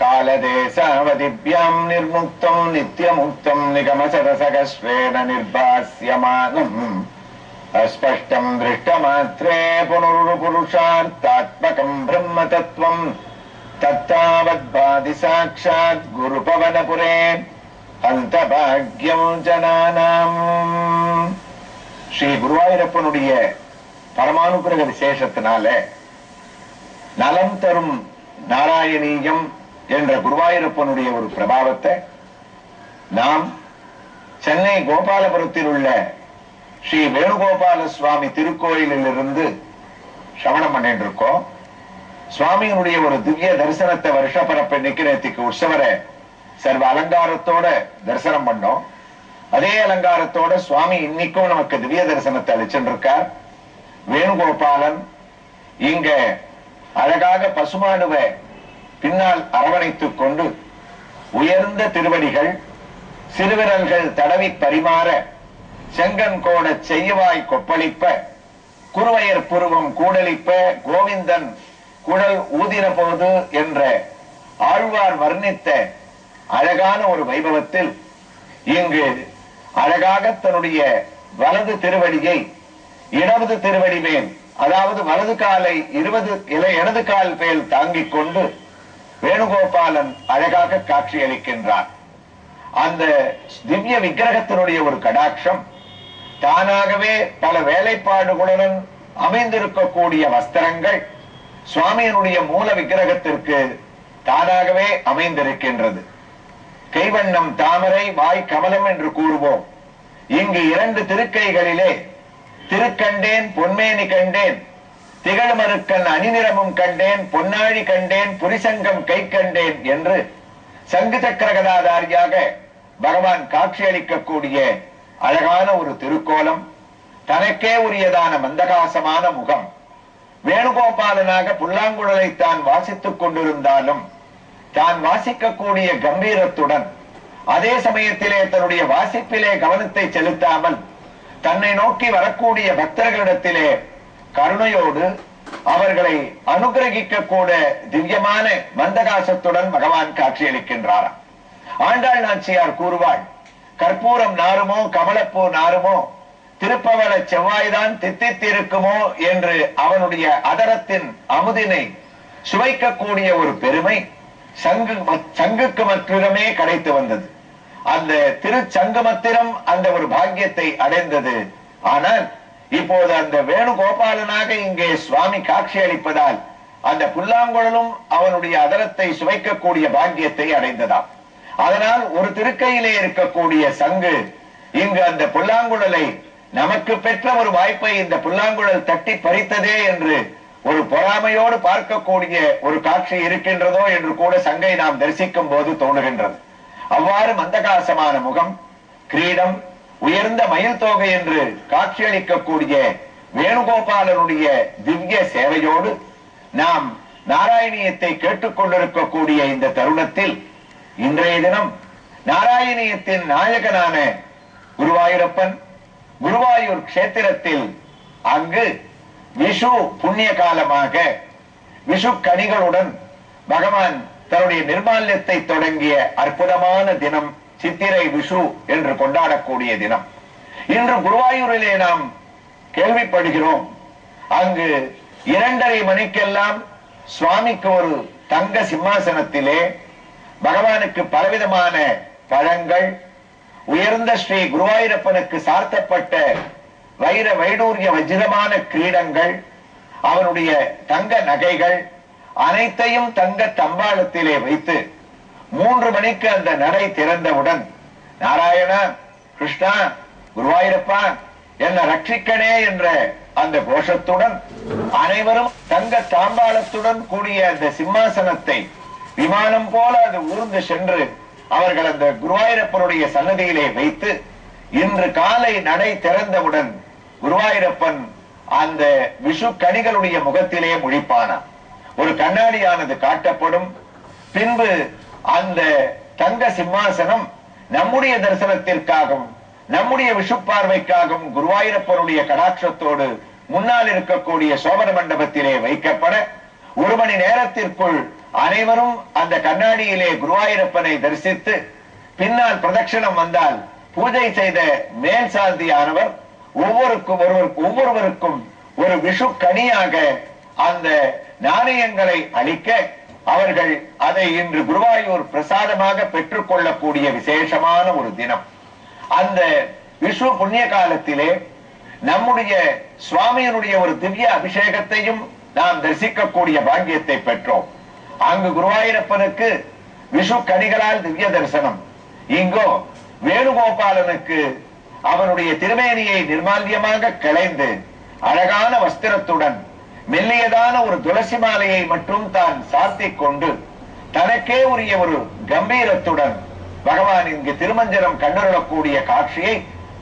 कालदेशावधिभ्याम् निर्मुक्तम् नित्यमुक्तम् निगमसरसगस्वेन निर्भास्यमानम् अस्पष्टम् दृष्टमात्रे पुनरुपुरुषार्थात्मकम् ब्रह्मतत्त्वम् तत्तावद्भाति साक्षात् गुरुपवनपुरे அந்தபாகியம் ஜனானாம் ஸ்ரீ குருவாயூரப்பனுடைய பரமானுகிரக விசேஷத்தினால நலம் தரும் நாராயணீயம் என்ற குருவாயூரப்பனுடைய ஒரு பிரபாவத்தை நாம் சென்னை கோபாலபுரத்தில் உள்ள ஸ்ரீ வேணுகோபால சுவாமி திருக்கோயிலில் இருந்து சவணம் பண்ணிட்டு இருக்கோம் சுவாமியினுடைய ஒரு திவ்ய தரிசனத்தை வருஷப்பரப்பு பரப்பை நேத்திக்கு உற்சவரை சர்வ அலங்காரத்தோட தரிசனம் பண்ணோம். அதே அலங்காரத்தோட சுவாமி இன்னைக்கும் நமக்கு திவ்ய தரிசனத்தை அளிச்சுருக்கார் வேணுகோபாலன் இங்க அழகாக பசுமானுவை பின்னால் அரவணைத்துக் கொண்டு உயர்ந்த திருவடிகள் சிறுவிரல்கள் தடவி பரிமாற செங்கன் கோட செய்யவாய் கொப்பளிப்ப குருவையர் புருவம் கூடலிப்ப கோவிந்தன் குடல் ஊதினபோது என்ற ஆழ்வார் வர்ணித்த அழகான ஒரு வைபவத்தில் இங்கு அழகாக தன்னுடைய வலது திருவடியை இடது திருவடி மேல் அதாவது வலது காலை இருபது இலை இடது கால் மேல் தாங்கிக் கொண்டு வேணுகோபாலன் அழகாக காட்சியளிக்கின்றார் அந்த திவ்ய விக்கிரகத்தினுடைய ஒரு கடாட்சம் தானாகவே பல வேலைப்பாடுகளுடன் அமைந்திருக்கக்கூடிய வஸ்திரங்கள் சுவாமியினுடைய மூல விக்கிரகத்திற்கு தானாகவே அமைந்திருக்கின்றது. கைவண்ணம் தாமரை வாய் கமலம் என்று கூறுவோம். இங்கு இரண்டு திருக்கைகளிலே திருக்கண்டேன் பொன்மேனி கண்டேன் திகழ்மருக்கன் அணிநிறமும் கண்டேன் பொன்னாழி கண்டேன் புரிசங்கம் கை கண்டேன் என்று சங்கு சக்கரகதாதாரியாக பகவான் காட்சியளிக்கக்கூடிய அழகான ஒரு திருக்கோலம் தனக்கே உரியதான மந்தகாசமான முகம். வேணுகோபாலனாக புல்லாங்குழலை தான் வாசித்துக் கொண்டிருந்தாலும் தான் வாசிக்கக்கூடிய கம்பீரத்துடன் அதே சமயத்திலே தன்னுடைய வாசிப்பிலே கவனத்தை செலுத்தாமல் தன்னை நோக்கி வரக்கூடிய பக்தர்களிடத்திலே கருணையோடு அவர்களை அனுகிரகிக்க கூட திவ்யமான மந்தகாசத்துடன் பகவான் காட்சியளிக்கின்றாராம் ஆண்டாள் நாச்சியார் கூறுவாள் கற்பூரம் நாருமோ கமலப்பூ நாருமோ திருப்பவள செவ்வாய்தான் தித்தித்திருக்குமோ? என்று அவனுடைய அதரத்தின் அமுதினை சுவைக்கக்கூடிய ஒரு பெருமை சங்கு சங்குக்கு மற்றமே கிடைத்து வந்தது. அந்த திருச்சங்கு மத்திரம் அந்த ஒரு பாக்கியத்தை அடைந்தது. ஆனால் இப்போது அந்த வேணுகோபாலனாக இங்கே சுவாமி காட்சி அளிப்பதால் அந்த புல்லாங்குழலும் அவனுடைய அதரத்தை சுவைக்கக்கூடிய பாக்கியத்தை அடைந்ததாம். அதனால் ஒரு திருக்கையிலே இருக்கக்கூடிய சங்கு இங்கு அந்த புல்லாங்குழலை நமக்கு பெற்ற ஒரு வாய்ப்பை இந்த புல்லாங்குழல் தட்டி பறித்ததே என்று ஒரு பொறாமையோடு பார்க்கக்கூடிய ஒரு காட்சி இருக்கின்றதோ என்று கூட சங்கை நாம் தரிசிக்கும் போது தோணுகின்றது. அவ்வாறு மந்தகாசமான முகம் கிரீடம் உயர்ந்த மயில் தோகை என்று காட்சியளிக்கக்கூடிய வேணுகோபாலனுடைய திவ்ய சேவையோடு நாம் நாராயணியத்தை கேட்டுக்கொண்டிருக்கக்கூடிய இந்த தருணத்தில் இன்றைய தினம் நாராயணியத்தின் நாயகனான குருவாயூரப்பன் குருவாயூர் கஷேத்திரத்தில் அங்கு விஷு புண்ணிய காலமாக விஷு கனிகளுடன் பகவான் தன்னுடைய நிர்மால்யத்தை தொடங்கிய அற்புதமான தினம் சித்திரை விஷு என்று கொண்டாடக்கூடிய தினம். இன்று குருவாயூரிலே நாம் கேள்விப்படுகிறோம். அங்கு இரண்டரை மணிக்கெல்லாம் சுவாமிக்கு ஒரு தங்க சிம்மாசனத்திலே பகவானுக்கு பலவிதமான பழங்கள் உயர்ந்த ஸ்ரீ குருவாயூரப்பனுக்கு சார்த்தப்பட்ட வைர வைடூரிய வஜிரமான கிரீடங்கள் அவனுடைய தங்க நகைகள் அனைத்தையும் தங்க தம்பாளத்திலே வைத்து மூன்று மணிக்கு அந்த நடை திறந்தவுடன் நாராயணா கிருஷ்ணா குருவாயிரப்பா என்ன ரட்சிக்கனே என்ற அந்த கோஷத்துடன் அனைவரும் தங்க தாம்பாளத்துடன் கூடிய அந்த சிம்மாசனத்தை விமானம் போல அது ஊர்ந்து சென்று அவர்கள் அந்த குருவாயிரப்பனுடைய சன்னதியிலே வைத்து இன்று காலை நடை திறந்தவுடன் குருவாயிரப்பன் அந்த விஷு கனிகளுடைய முகத்திலே முழிப்பானாம். ஒரு கண்ணாடியானது காட்டப்படும். பின்பு அந்த தங்க சிம்மாசனம் நம்முடைய தரிசனத்திற்காகவும் நம்முடைய விஷு பார்வைக்காகவும் குருவாயூரப்பனுடைய கடாட்சத்தோடு முன்னால் இருக்கக்கூடிய சோபன மண்டபத்திலே வைக்கப்பட ஒரு மணி நேரத்திற்குள் அனைவரும் அந்த கண்ணாடியிலே குருவாயூரப்பனை தரிசித்து பின்னால் பிரதட்சிணம் வந்தால் பூஜை செய்த மேல் சாந்தியானவர் ஒவ்வொருக்கும் ஒருவருக்கு ஒவ்வொருவருக்கும் ஒரு விஷு கனியாக அந்த நாணயங்களை அளிக்க அவர்கள் அதை இன்று குருவாயூர் பிரசாதமாக பெற்றுக் கொள்ளக்கூடிய விசேஷமான ஒரு தினம். அந்த விஷு புண்ணிய காலத்திலே நம்முடைய சுவாமியினுடைய ஒரு திவ்ய அபிஷேகத்தையும் நாம் தரிசிக்கக்கூடிய பாக்கியத்தை பெற்றோம். அங்கு குருவாயூரப்பனுக்கு விஷு கடிகளால் திவ்ய தரிசனம். இங்கோ வேணுகோபாலனுக்கு அவனுடைய திருமேனியை நிர்மால்யமாக களைந்து அழகான வஸ்திரத்துடன் மெல்லியதான ஒரு துளசி மாலையை மட்டும் தான் சாத்திக் கொண்டு தனக்கே உரிய ஒரு கம்பீரத்துடன் பகவான் இங்கு திருமஞ்சனம் கண்டுரக்கூடிய காட்சியை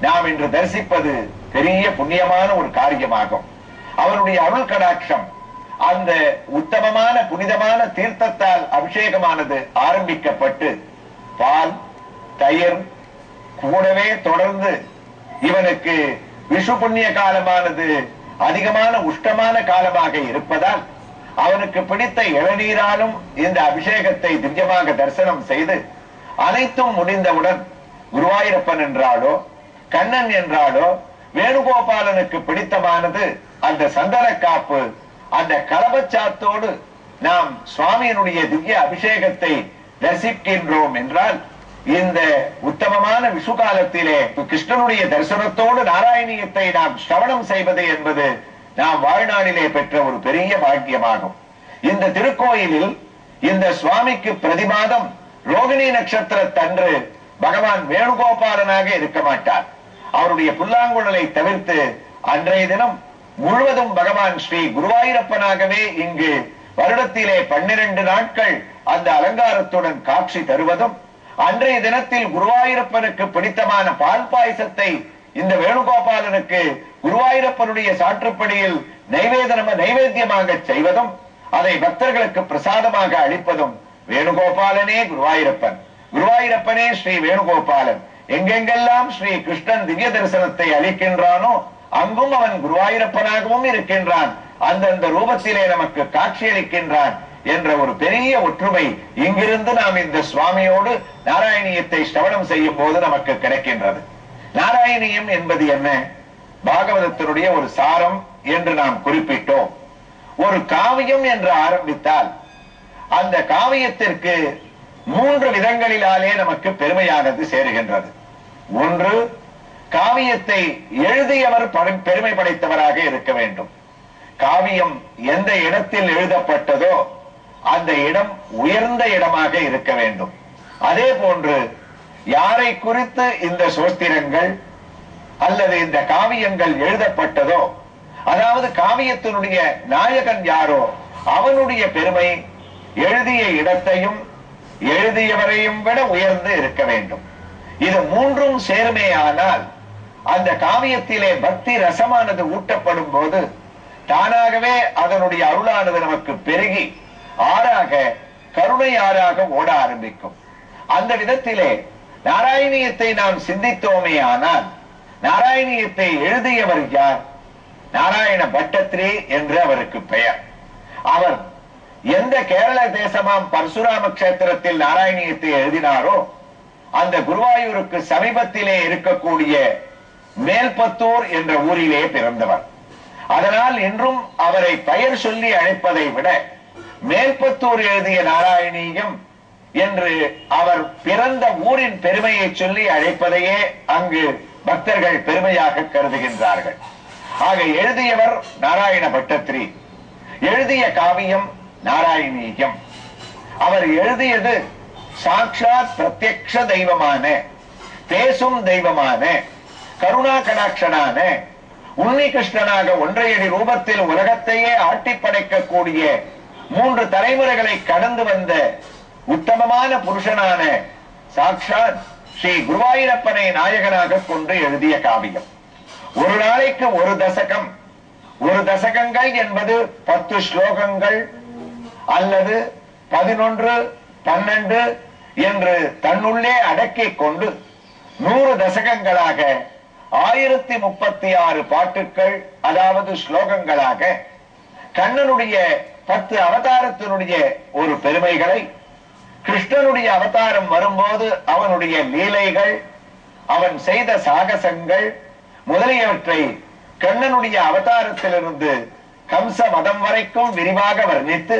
நாம் இன்று தரிசிப்பது பெரிய புண்ணியமான ஒரு காரியமாகும். அவருடைய அருள் கடாட்சம் அந்த உத்தமமான புனிதமான தீர்த்தத்தால் அபிஷேகமானது ஆரம்பிக்கப்பட்டு பால் தயிர் கூடவே தொடர்ந்து இவனுக்கு விஷு புண்ணிய காலமானது அதிகமான உஷ்டமான காலமாக இருப்பதால் அவனுக்கு பிடித்த இளநீராலும் இந்த அபிஷேகத்தை திவ்யமாக தரிசனம் செய்து அனைத்தும் முடிந்தவுடன் குருவாயூரப்பன் என்றாலோ கண்ணன் என்றாலோ வேணுகோபாலனுக்கு பிடித்தமானது அந்த சந்தன காப்பு அந்த கலபச்சாத்தோடு நாம் சுவாமியினுடைய திவ்ய அபிஷேகத்தை தரிசிக்கின்றோம் என்றால் இந்த உத்தமமான விஷு காலத்திலே கிருஷ்ணனுடைய தரிசனத்தோடு நாராயணியத்தை நாம் சிரவணம் செய்வது என்பது நாம் வாழ்நாளிலே பெற்ற ஒரு பெரிய பாக்கியமாகும். இந்த திருக்கோயிலில் இந்த சுவாமிக்கு பிரதிமாதம் ரோகிணி நட்சத்திரத்தன்று பகவான் வேணுகோபாலனாக இருக்க மாட்டார். அவருடைய புல்லாங்குழலை தவிர்த்து அன்றைய தினம் முழுவதும் பகவான் ஸ்ரீ குருவாயூரப்பனாகவே இங்கு வருடத்திலே பன்னிரண்டு நாட்கள் அந்த அலங்காரத்துடன் காட்சி தருவதும் அன்றைய தினத்தில் குருவாயூரப்பனுக்கு பிடித்தமான பால் பாயசத்தை இந்த வேணுகோபாலனுக்கு குருவாயூரப்பனுடைய சாற்றுப்படியில் நைவேதனம நைவேத்தியமாக செய்வதும் அதை பக்தர்களுக்கு பிரசாதமாக அளிப்பதும் வேணுகோபாலனே குருவாயூரப்பன். குருவாயூரப்பனே ஸ்ரீ வேணுகோபாலன். எங்கெங்கெல்லாம் ஸ்ரீ கிருஷ்ணன் திவ்ய தரிசனத்தை அளிக்கின்றானோ அங்கும் அவன் குருவாயூரப்பனாகவும் இருக்கின்றான். அந்தந்த ரூபத்திலே நமக்கு காட்சியளிக்கின்றான். என்ற ஒரு பெரிய ஒற்றுமை இங்கிருந்து நாம் இந்த சுவாமியோடு நாராயணியத்தை ஸ்ரவணம் செய்யும் போது நமக்கு கிடைக்கின்றது. நாராயணியம் என்பது என்ன? பாகவதத்தினுடைய ஒரு சாரம் என்று நாம் குறிப்பிட்டோம். ஒரு காவியம் என்று ஆரம்பித்தால் அந்த காவியத்திற்கு மூன்று விதங்களிலாலே நமக்கு பெருமையானது சேருகின்றது. ஒன்று காவியத்தை எழுதியவர் பெருமை படைத்தவராக இருக்க வேண்டும். காவியம் எந்த இடத்தில் எழுதப்பட்டதோ அந்த இடம் உயர்ந்த இடமாக இருக்க வேண்டும். அதே போன்று யாரை குறித்து இந்த சோஸ்திரங்கள் அல்லது இந்த காவியங்கள் எழுதப்பட்டதோ அதாவது காவியத்தினுடைய நாயகன் யாரோ அவனுடைய பெருமை எழுதிய இடத்தையும் எழுதியவரையும் விட உயர்ந்து இருக்க வேண்டும். இது மூன்றும் சேருமேயானால் அந்த காவியத்திலே பக்தி ரசமானது ஊட்டப்படும் போது தானாகவே அதனுடைய அருளானது நமக்கு பெருகி ஆறாக கருணை ஆறாக ஓட ஆரம்பிக்கும். அந்த விதத்திலே நாராயணியத்தை நாம் சிந்தித்தோமே ஆனால் நாராயணியத்தை எழுதியவர் யார்? நாராயண பட்டத்ரி என்று அவருக்கு பெயர். அவர் எந்த கேரள தேசமாம் பரசுராம கஷேத்திரத்தில் நாராயணியத்தை எழுதினாரோ அந்த குருவாயூருக்கு சமீபத்திலே இருக்கக்கூடிய மேல்பத்தூர் என்ற ஊரிலே பிறந்தவர். அதனால் இன்றும் அவரை பெயர் சொல்லி அழைப்பதை விட மேல்பத்தூர் எழுதிய நாராயணீயம் என்று அவர் பிறந்த ஊரின் பெருமையை சொல்லி அழைப்பதையே அங்கு பக்தர்கள் பெருமையாக கருதுகின்றார்கள். ஆக எழுதியவர் நாராயண பட்டத்ரி எழுதிய காவியம் நாராயணீயம். அவர் எழுதியது சாட்சாத் பிரத்யக்ஷ தெய்வமான பேசும் தெய்வமான கருணா கடாட்சனான உன்னி கிருஷ்ணனாக ஒன்றையடி ரூபத்தில் உலகத்தையே ஆட்டி படைக்கக்கூடிய மூன்று தலைமுறைகளை கடந்து வந்த உத்தமமான புருஷனான சாக்ஷாத் ஸ்ரீ குருவாயூரப்பனை நாயகனாக கொண்டு எழுதிய காவியம். ஒரு நாளைக்கு ஒரு தசகம். ஒரு தசகங்கள் என்பது பத்து ஸ்லோகங்கள் அல்லது பதினொன்று பன்னெண்டு என்று தன்னுள்ளே அடக்கிக் கொண்டு நூறு தசகங்களாக ஆயிரத்தி முப்பத்தி ஆறு பாட்டுக்கள் அதாவது ஸ்லோகங்களாக கண்ணனுடைய பத்து அவதாரத்தினுடைய ஒரு பெருமைகளை கிருஷ்ணனுடைய அவதாரம் வரும்போது அவனுடைய லீலைகள் அவன் செய்த சாகசங்கள் முதலியவற்றை கண்ணனுடைய அவதாரத்திலிருந்து கம்ச மதம் வரைக்கும் விரிவாக வர்ணித்து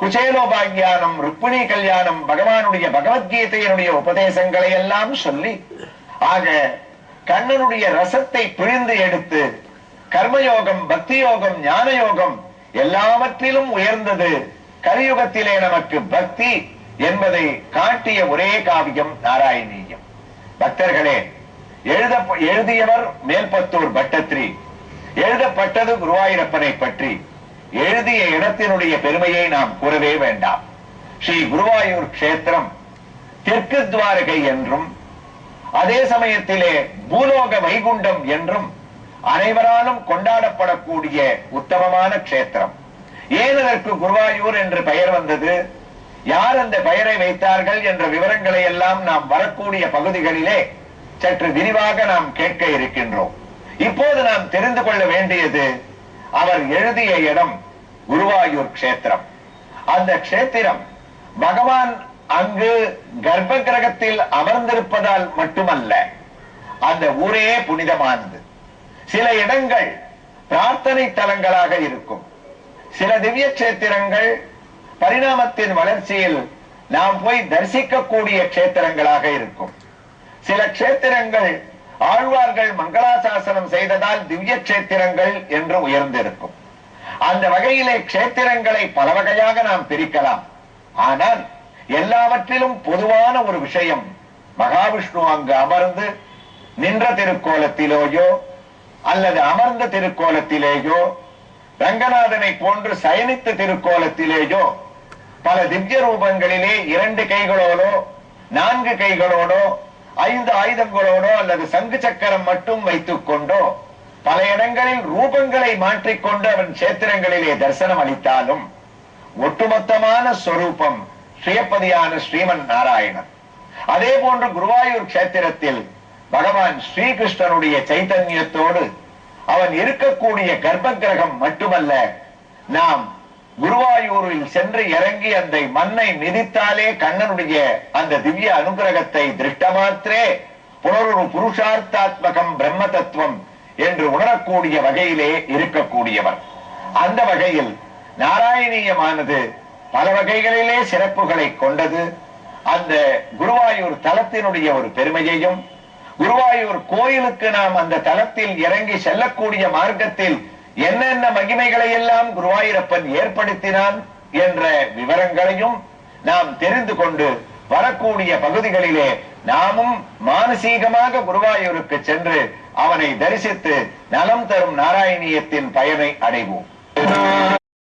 குச்சேலோபாகியானம் ருக்மிணி கல்யாணம் பகவானுடைய பகவத்கீதையினுடைய உபதேசங்களை எல்லாம் சொல்லி ஆக கண்ணனுடைய ரசத்தை பிழிந்து எடுத்து கர்மயோகம் பக்தி யோகம் ஞான யோகம் எல்லாவற்றிலும் உயர்ந்தது. கலியுகத்திலே நமக்கு பக்தி என்பதை காட்டிய ஒரே காவியம் நாராயணீயம். பக்தர்களே எழுத எழுதியவர் மேல்பத்தூர் பட்டத்ரி. எழுதப்பட்டது குருவாயூரப்பனை பற்றி. எழுதிய இடத்தினுடைய பெருமையை நாம் கூறவே வேண்டாம். ஸ்ரீ குருவாயூர் கஷேத்திரம் தெற்கு துவாரகை என்றும் அதே சமயத்திலே பூலோக வைகுண்டம் என்றும் அனைவராலும் கொண்டாடப்படக்கூடிய உத்தமமான கஷேத்திரம். ஏன் அதற்கு குருவாயூர் என்று பெயர் வந்தது? யார் அந்த பெயரை வைத்தார்கள் என்ற விவரங்களை எல்லாம் நாம் வரக்கூடிய பகுதிகளிலே சற்று விரிவாக நாம் கேட்க இருக்கின்றோம். இப்போது நாம் தெரிந்து கொள்ள வேண்டியது அவர் எழுதிய இடம் குருவாயூர் க்ஷேத்திரம். அந்த க்ஷேத்திரம் பகவான் அங்கு கர்ப்ப கிரகத்தில் அமர்ந்திருப்பதால் மட்டுமல்ல அந்த ஊரே புனிதமானது. சில இடங்கள் பிரார்த்தனை தலங்களாக இருக்கும். சில திவ்ய கஷேத்திரங்கள் பரிணாமத்தின் வளர்ச்சியில் நாம் போய் தரிசிக்கக்கூடிய கஷேத்திரங்களாக இருக்கும். சில கஷேத்திரங்கள் ஆழ்வார்கள் மங்களாசாசனம் செய்ததால் திவ்ய கஷேத்திரங்கள் என்று உயர்ந்திருக்கும். அந்த வகையிலே கஷேத்திரங்களை பல வகையாக நாம் பிரிக்கலாம். ஆனால் எல்லாவற்றிலும் பொதுவான ஒரு விஷயம் மகாவிஷ்ணு அங்கு அமர்ந்து நின்ற திருக்கோலத்திலோயோ அல்லது அமர்ந்த திருக்கோலத்திலேயோ ரங்கநாதனை போன்று சயனித்த திருக்கோலத்திலேயோ பல திவ்ய ரூபங்களிலே இரண்டு கைகளோடோ நான்கு கைகளோடோ ஐந்து ஆயுதங்களோடோ அல்லது சங்கு சக்கரம் மட்டும் வைத்துக் கொண்டோ பல இடங்களில் ரூபங்களை மாற்றிக்கொண்டு அவன் சேத்திரங்களிலே தரிசனம் அளித்தாலும் ஒட்டுமொத்தமான சொரூபம் ஸ்ரீயப்பதியான ஸ்ரீமன் நாராயணன். அதே போன்று குருவாயூர் கஷேத்திரத்தில் பகவான் ஸ்ரீகிருஷ்ணனுடைய சைத்தன்யத்தோடு அவன் இருக்கக்கூடிய கர்ப்ப கிரகம் மட்டுமல்ல நாம் குருவாயூரில் சென்று இறங்கி அந்த மண்ணை மிதித்தாலே கண்ணனுடைய அந்த திவ்ய அனுகிரகத்தை திருஷ்டமாத்திரே புனரொரு புருஷார்த்தாத்மகம் பிரம்ம தத்துவம் என்று உணரக்கூடிய வகையிலே இருக்கக்கூடியவர். அந்த வகையில் நாராயணீயமானது பல வகைகளிலே சிறப்புகளை கொண்டது. அந்த குருவாயூர் தலத்தினுடைய ஒரு பெருமையையும் குருவாயூர் கோயிலுக்கு நாம் அந்த தலத்தில் இறங்கி செல்லக்கூடிய மார்க்கத்தில் என்னென்ன மகிமைகளை எல்லாம் குருவாயூரப்பன் ஏற்படுத்தினான் என்ற விவரங்களையும் நாம் தெரிந்து கொண்டு வரக்கூடிய பகுதிகளிலே நாமும் மானசீகமாக குருவாயூருக்கு சென்று அவனை தரிசித்து நலம் தரும் நாராயணியத்தின் பயனை அடைவோம்.